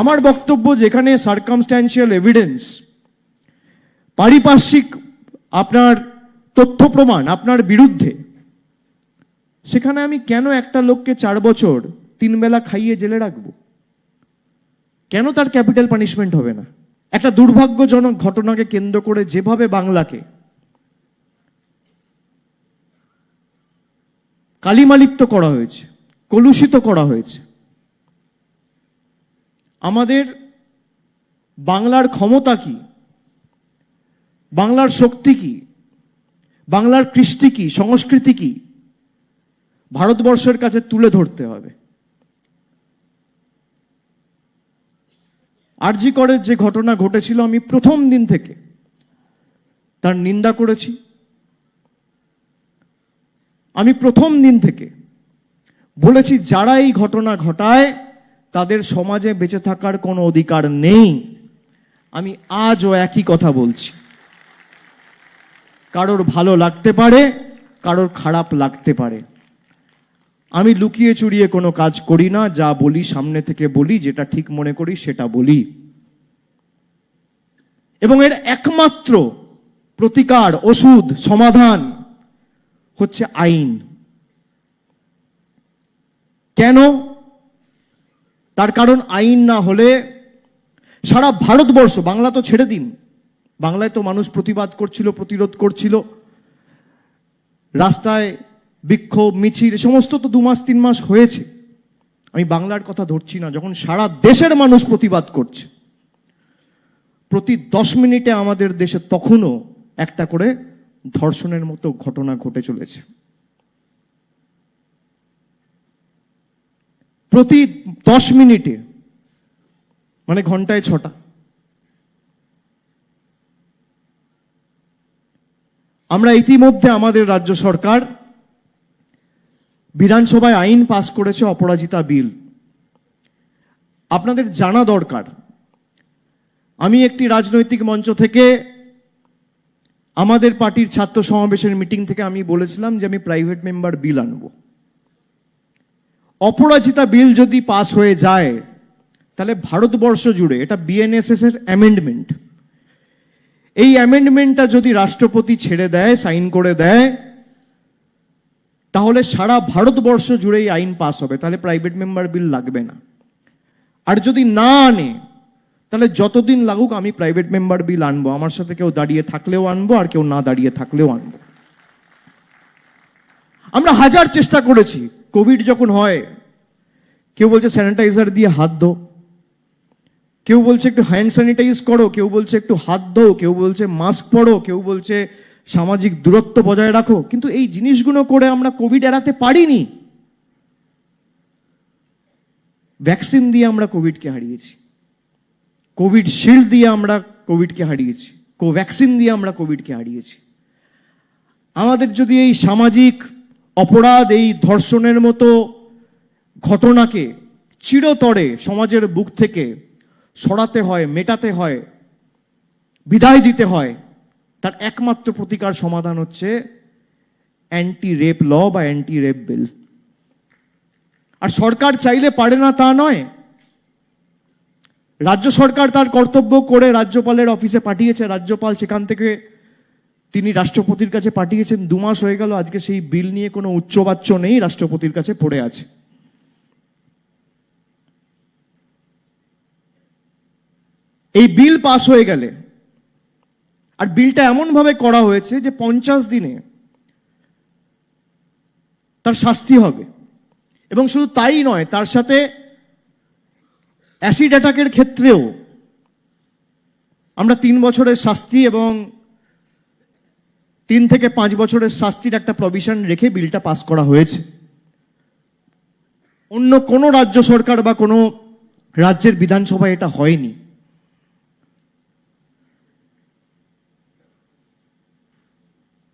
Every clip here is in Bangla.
আমার বক্তব্য যেখানে সার্কামস্ট্যান্সিয়াল এভিডেন্স পারিপার্শ্বিক আপনার তথ্য প্রমাণ আপনার বিরুদ্ধে, সেখানে আমি কেন একটা লোককে চার বছর তিন বেলা খাইয়ে জেলে রাখব? কেন তার ক্যাপিটাল পানিশমেন্ট হবে না? একটা দুর্ভাগ্যজনক ঘটনাকে কেন্দ্র করে যেভাবে বাংলাকে, কালিমালিপ্ত করা হয়েছে, কলুষিত করা হয়েছে আমাদের বাংলার ক্ষমতা কি? বাংলার শক্তি কি? বাংলার কৃষ্টি কি? সংস্কৃতি কি? ভারতবর্ষের কাছে তুলে ধরতে হবে। আরজি করের যে ঘটনা ঘটেছিল আমি প্রথম দিন থেকে তার নিন্দা করেছি। আমি প্রথম দিন থেকে বলেছি, যারা এই ঘটনা ঘটায় তাদের সমাজে বেঁচে থাকার কোনো অধিকার নেই। আমি আজও একই কথা বলছি। কারোর ভালো লাগতে পারে, কারোর খারাপ লাগতে পারে। আমি লুকিয়ে চুরিয়ে কোনো কাজ করি না, যা বলি সামনে থেকে বলি, যেটা ঠিক মনে করি সেটা বলি। এবং এর একমাত্র প্রতিকার, ওষুধ, সমাধান হচ্ছে আইন। কেন? তার কারণ আইন না হলে সারা ভারতবর্ষ, বাংলা তো ছেড়ে দিন। বাংলায় তো মানুষ প্রতিবাদ করছিল, প্রতিরোধ করছিল। রাস্তায় বিক্ষোভ, মিছিল সমস্ত তো দু মাস, তিন মাস হয়েছে। আমি বাংলার কথা ধরছি না, যখন সারা দেশের মানুষ প্রতিবাদ করছে। প্রতি দশ মিনিটে আমাদের দেশে তখনও একটা করে ধর্ষণের মতো ঘটনা ঘটে চলেছে। প্রতি দশ মিনিটে মানে ঘন্টায় ছটা। আমরা ইতিমধ্যে আমাদের রাজ্য সরকার বিধানসভায় আইন পাস করেছে অপরাজিতা বিল। আপনাদের জানা দরকার, আমি একটি রাজনৈতিক মঞ্চ থেকে আমাদের পার্টির ছাত্র সমাবেশের মিটিং থেকে আমি বলেছিলাম যে আমি প্রাইভেট মেম্বার বিল আনব। অপরাজিতা বিল যদি পাস হয়ে যায়, তাহলে ভারতবর্ষ জুড়ে, এটা বিএনএসএস এর অ্যামেন্ডমেন্ট এই অ্যামেন্ডমেন্টটা যদি রাষ্ট্রপতি ছেড়ে দেয় সাইন করে দেয়, তাহলে সারা ভারতবর্ষ জুড়ে এই আইন পাস হবে, তাহলে প্রাইভেট মেম্বার বিল লাগবে না। আর যদি না আনে, তাহলে যতদিন লাগুক আমি প্রাইভেট মেম্বার বিল আনব, আমার সাথে কেউ দাঁড়িয়ে থাকলেও আনব, আর কেউ না দাঁড়িয়ে থাকলেও আনব। আমরা হাজার চেষ্টা করেছি কোভিড যখন হয়, কেউ বলছে স্যানিটাইজার দিয়ে হাত ধো। কেউ বলছে একটু হ্যান্ড স্যানিটাইজ করো, কেউ বলছে একটু হাত ধো, কেউ বলছে মাস্ক পরো, কেউ বলছে সামাজিক দূরত্ব বজায় রাখো। কিন্তু এই জিনিসগুলো করে আমরা কোভিড এড়াতে পারিনি। ভ্যাকসিন দিয়ে আমরা কোভিডকে হারিয়েছি। কোভিড শিল্ড দিয়ে আমরা কোভিডকে হারিয়েছি। কোভ্যাক্সিন দিয়ে আমরা কোভিডকে হারিয়েছি। আমাদের যদি এই সামাজিক অপরাধ এই ধর্ষণের মতো ঘটনাকে চিরতরে সমাজের বুক থেকে সরাতে হয়, মেটাতে হয়, বিদায় দিতে হয়। তার একমাত্র প্রতিকার সমাধান হচ্ছে অ্যান্টি রেপ ল বা অ্যান্টি রেপ বিল আর সরকার চাইলে পারে না তা নয়। রাজ্য সরকার তার কর্তব্য করে রাজ্যপালের অফিসে পাঠিয়েছে। রাজ্যপাল সেখান থেকে তিনি রাষ্ট্রপতির কাছে পাঠিয়েছেন, দু মাস হয়ে গেল, আজকে সেই বিল নিয়ে কোনো উচ্চবাচ্য নেই, রাষ্ট্রপতির কাছে পড়ে আছে। এই বিল পাস হয়ে গেলে, আর বিলটা এমনভাবে করা হয়েছে যে পঞ্চাশ দিনে তার শাস্তি হবে। এবং শুধু তাই নয়, তার সাথে অ্যাসিড অ্যাটাকের ক্ষেত্রেও আমরা তিন বছরের শাস্তি এবং তিন থেকে পাঁচ বছরের শাস্তির একটা প্রভিশন রেখে বিলটা পাস করা হয়েছে। অন্য কোনো রাজ্য সরকার বা কোনো রাজ্যের বিধানসভায় এটা হয়নি।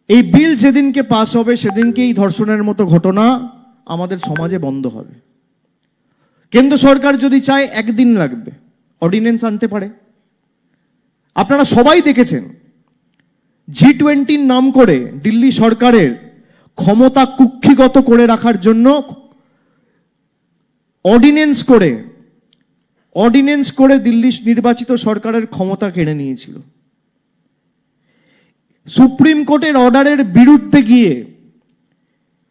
এই বিল যেদিনকে পাস হবে সেদিনকে এই ধর্ষণের মতো ঘটনা আমাদের সমাজে বন্ধ হবে। কেন্দ্র সরকার যদি চায়, একদিন লাগবে। অর্ডিন্যান্স আনতে পারে। আপনারা সবাই দেখেছেন জি টোয়েন্টির নাম করে দিল্লি সরকারের ক্ষমতা কুক্ষিগত করে রাখার জন্য অর্ডিনেন্স করে অর্ডিনেন্স করে দিল্লি নির্বাচিত সরকারের ক্ষমতা কেড়ে নিয়েছিল। সুপ্রিম কোর্টের অর্ডারের বিরুদ্ধে গিয়ে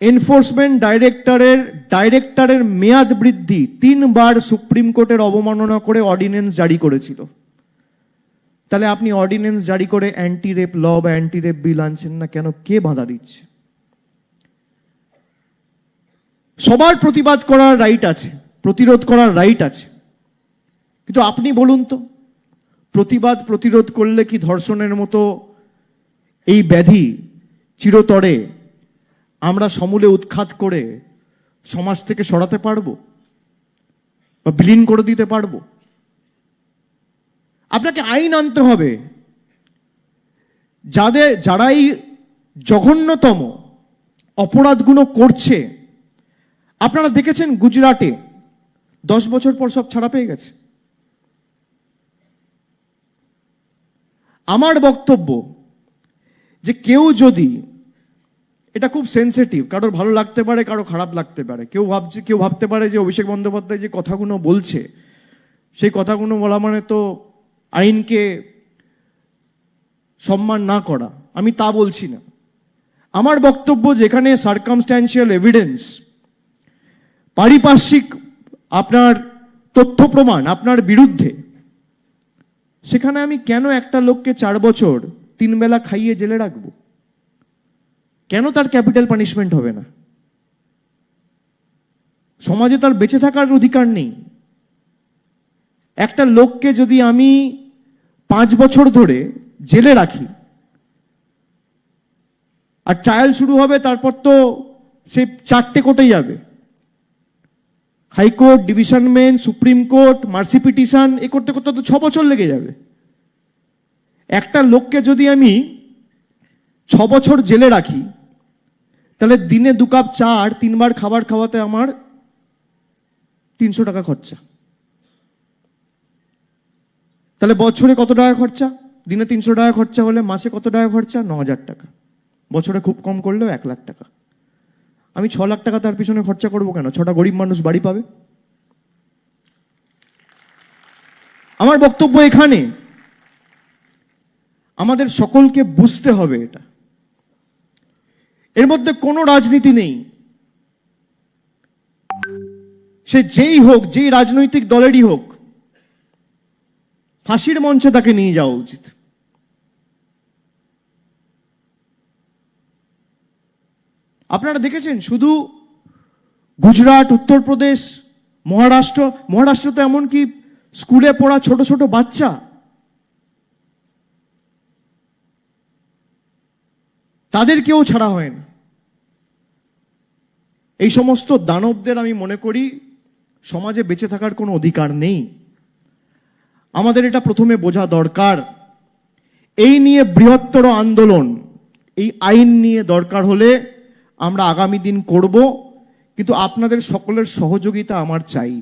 এনফোর্সমেন্ট ডাইরেক্টরের ডাইরেক্টরের মেয়াদ বৃদ্ধি তিনবার সুপ্রিম কোর্টের অবমাননা করে অর্ডিনেন্স জারি করেছিল। তাহলে আপনি অর্ডিন্যান্স জারি করে অ্যান্টি রেপ ল বা অ্যান্টি রেপ বিল আনছেন না কেন? কে বাধা দিচ্ছে? সবার প্রতিবাদ করার রাইট আছে, প্রতিরোধ করার রাইট আছে। কিন্তু আপনি বলুন তো, প্রতিবাদ প্রতিরোধ করলে কি ধর্ষণের মতো এই ব্যাধি চিরতরে আমরা সমূলে উৎখাত করে সমাজ থেকে সরাতে পারব? বা বিলীন করে দিতে পারব? আপনাকে আইন আনতে হবে। যাদের, যারাই জঘন্যতম অপরাধগুলো করছে, আপনারা দেখেছেন গুজরাটে দশ বছর পর সব ছাড়া পেয়ে গেছে। আমার বক্তব্য যে কেউ যদি, এটা খুব সেন্সিটিভ কারোর ভালো লাগতে পারে, কারও খারাপ লাগতে পারে। কেউ ভাবছে, কেউ ভাবতে পারে যে অভিষেক বন্দ্যোপাধ্যায় যে কথাগুলো বলছে, সেই কথাগুলো বলা মানে তো আইনকে সম্মান না করা, আমি তা বলছি না। আমার বক্তব্য যেখানে সার্কামস্ট্যান্সিয়াল এভিডেন্স পারিপার্শ্বিক আপনার তথ্য প্রমাণ, আপনার বিরুদ্ধে, সেখানে আমি কেন একটা লোককে চার বছর তিন বেলা খাইয়ে জেলে রাখব? কেন তার ক্যাপিটাল পানিশমেন্ট হবে না? সমাজে তার বেঁচে থাকার অধিকার নেই। একটা লোককে যদি আমি পাঁচ বছর ধরে জেলে রাখি, আর ট্রায়াল শুরু হবে, তারপর তো সে চারটে কোর্টে যাবে। High court, division main, supreme court, mercy petition, এ করতে করতে তো ছ বছর লেগে যাবে। একটা লোককে যদি আমি ছ বছর জেলে রাখি, তাহলে দিনে দু কাপ চা আর তিনবার খাবার খাওয়াতে আমার তিনশো টাকা খরচা। তাহলে বছরে কত টাকা খরচা? দিনে তিনশো টাকা খরচা হলে মাসে কত টাকা খরচা? ন হাজার টাকা। বছরে খুব কম করলেও এক লাখ টাকা। আমি ছ লাখ টাকা তার পিছনে খরচা করব কেন? ছটা গরিব মানুষ বাড়ি পাবে। আমার বক্তব্য এখানে। আমাদের সকলকে বুঝতে হবে এটা। এর মধ্যে কোনো রাজনীতি নেই। সে যেই হোক, যেই রাজনৈতিক দলেরই হোক ফাঁসির মঞ্চে তাকে নিয়ে যাওয়া উচিত। আপনারা দেখেছেন, শুধু গুজরাট, উত্তরপ্রদেশ, মহারাষ্ট্র মহারাষ্ট্র তো এমনকি স্কুলে পড়া ছোট ছোট বাচ্চা। তাদের কেউ ছাড়া হয় না। এই সমস্ত দানবদের আমি মনে করি, সমাজে বেঁচে থাকার কোনো অধিকার নেই। আমাদের এটা প্রথমে বোঝা দরকার। এই নিয়ে বৃহত্তর আন্দোলন, এই আইন নিয়ে দরকার হলে আমরা আগামী দিন করব, কিন্তু আপনাদের সকলের সহযোগিতা আমার চাই।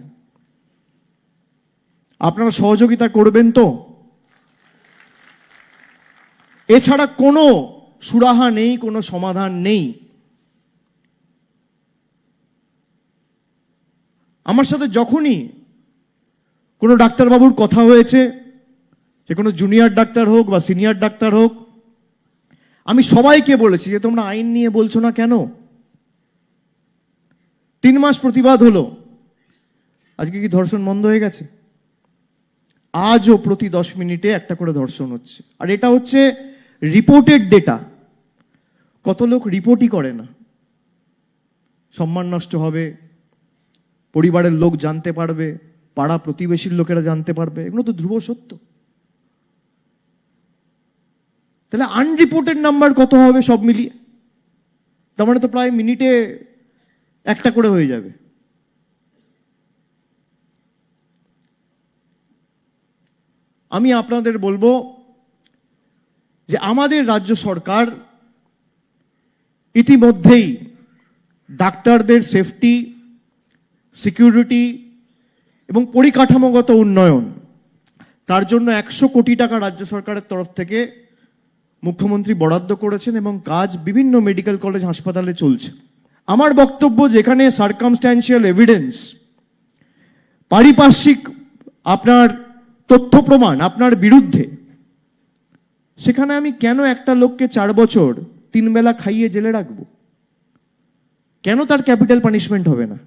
আপনারা সহযোগিতা করবেন তো? এছাড়া কোনো সুরাহা নেই, কোনো সমাধান নেই। আমার সাথে যখনই কোনো ডাক্তারবাবুর কথা হয়েছে? সে কোনো জুনিয়র ডাক্তার হোক বা সিনিয়র ডাক্তার হোক? আমি সবাইকে বলেছি যে তোমরা আইন নিয়ে বলছো না কেন? তিন মাস প্রতিবাদ হলো। আজকে কি ধর্ষণ বন্ধ হয়ে গেছে? আজও প্রতি দশ মিনিটে একটা করে ধর্ষণ হচ্ছে। আর এটা হচ্ছে রিপোর্টেড ডেটা কত লোক রিপোর্টই করে না। সম্মান নষ্ট হবে, পরিবারের লোক জানতে পারবে পাড়া প্রতিবেশীর লোকেরা জানতে পারবে। এগুলো তো ধ্রুব সত্য। তাহলে আনরিপোর্টেড নাম্বার কত হবে সব মিলিয়ে? তার মানে তো প্রায় মিনিটে একটা করে হয়ে যাবে। আমি আপনাদের বলব যে আমাদের রাজ্য সরকার ইতিমধ্যেই ডাক্তারদের সেফটি সিকিউরিটি এবং পরিকাঠামোগত উন্নয়ন। তার জন্য একশো কোটি টাকা রাজ্য সরকারের তরফ থেকে মুখ্যমন্ত্রী বরাদ্দ করেছেন এবং কাজ বিভিন্ন মেডিকেল কলেজ হাসপাতালে চলছে। আমার বক্তব্য যেখানে সার্কামস্ট্যান্সিয়াল এভিডেন্স পারিপার্শ্বিক আপনার তথ্য প্রমাণ, আপনার বিরুদ্ধে, সেখানে আমি কেন একটা লোককে চার বছর তিন বেলা খাইয়ে জেলে রাখব? কেন তার ক্যাপিটাল পানিশমেন্ট হবে না?